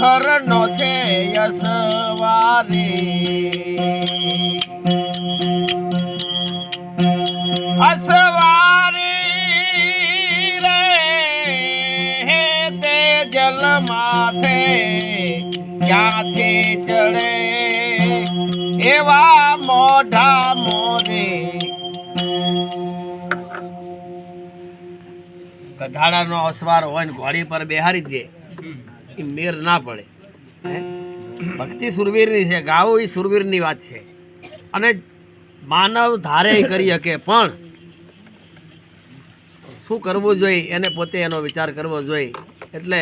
તો નો છે યસવારી અસવારી હે તે જલ માથે ક્યાંથી ચડે? એવા મોઢા મોરે. ગધાડાનો અસવાર હોય ને ઘોડી પર બેહારી દે. એ મેર ના પડે ભક્તિ સુરવીરની છે, ગાવું એ સુરવીરની વાત છે. અને માનવ ધારે કરી શકે, પણ શું કરવું જોઈએ, એને પોતે એનો વિચાર કરવો જોઈએ. એટલે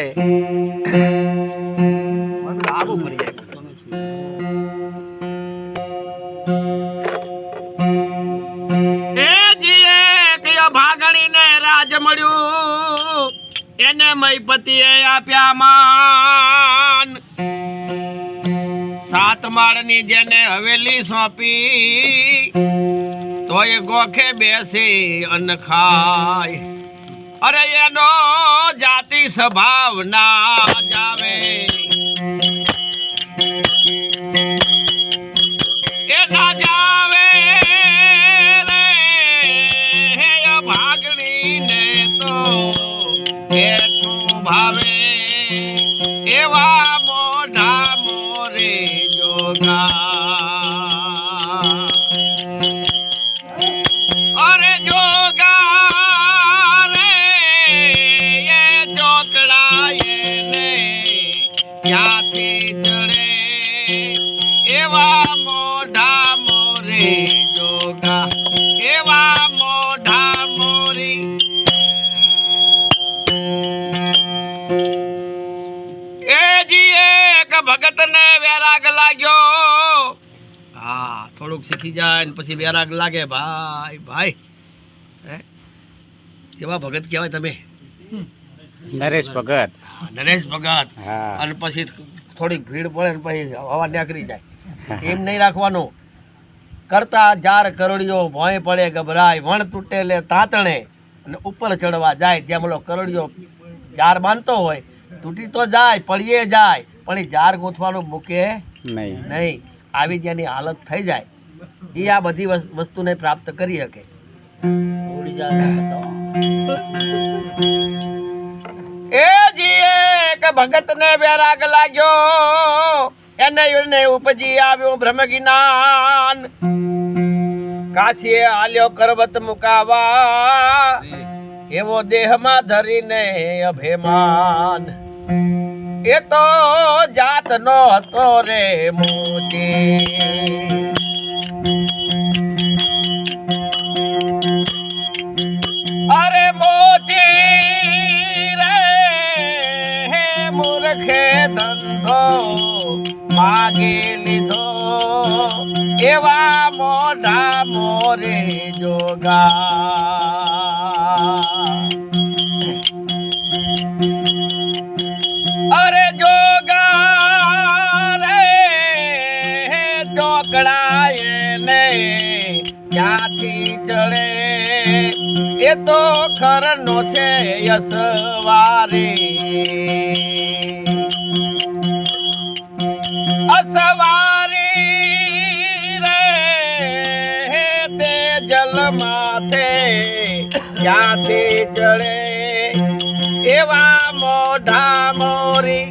એને મયપતિએ આપ્યા માન. સાત માળની જેને હવેલી સોંપી, તોય ગોખે બેસી અન્ન ખાય. અરે એનો જાતિ સ્વભાવ ના જાવે એવા મોઢા મોરે જોગા. ભગતને લાગ્યો. હા થોડુંક શીખી જાય ને પછી બેરાગ લાગે. ભાઈ ભાઈ. હે? કેવા ભગત કહેવાય તમે? નરેશ ભગત. નરેશ ભગત. અને પછી થોડીક ભીડ પડે ને પછી હવા નીકળી જાય. એમ નહીં રાખવાનું. કરતા જાર કરડીઓ ભોંય પડે ગભરાય વણ તૂટે લે તાતણે. અને ઉપર ચડવા જાય. ત્યાં બોલો કરડીઓ જાર બાંધતો હોય તૂટી તો જાય પડીએ જાય. પણ એ જાર ગોથવાનું મૂકે નહીં. નહીં. આવી જેની હાલત થઈ જાય. એ આ બધી વસ્તુને પ્રાપ્ત કરી શકે. એ જીએ કે ભગતને બેરાગ લાગ્યો. એને એને ઉપજી આવ્યો બ્રહ્મ જ્ઞાન કાશીએ આલ્યો કરવત મુકાવા. એવો દેહમાં ધરીને અભિમાન. એ તો જાતનો હતો રે મોતી અરે મોતી રે હે મૂર્ખે ધંધો માગી લીધો. એવા મોઢા મોરે જોગા. હે ને ક્યાંથી ચડે? એ તો ખરનો છે યસવારે અસવારી રે તે જલ માથે ક્યાંથી ચડે? એવા મોઢા મોરી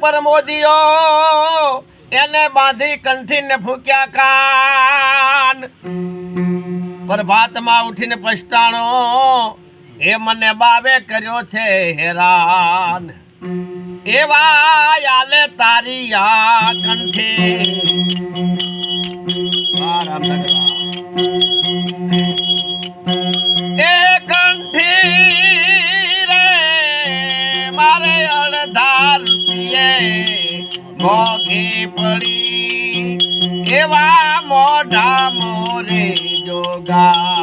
પરમોદિયો એને બાંધી કંઠીને ફૂક્યા કાન. પ્રભાતમાં ઉઠીને પછતાણો એ મને બાવે કર્યો છે હેરાન. એવા આલે તારી આ કંઠે. એ કંઠી રે, મારે અડધા રૂપિયે મોઘી પડી. એવા મોઢા મોરે જોગા.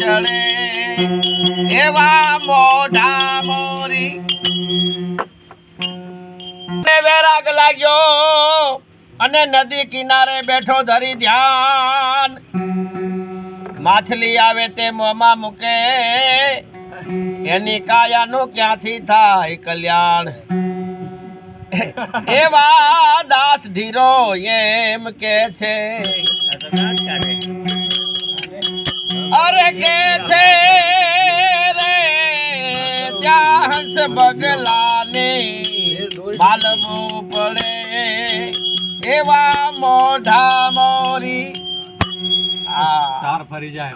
ચડે એવા મોઢા મોરી. વેરાગ લાગ્યો અને નદી કિનારે બેઠો ધરી ધ્યાન. માછલી આવે તે મોમાં મૂકે. એની કાયાનું ક્યાંથી થાય કલ્યાણ? એવા દાસ ધીરો એમ કે છે. અરે કે છે રે ત્યાં હંસ બગલાને બાલમું પડે. એવા મોઢા મોરી. આ તાર ફરી જાય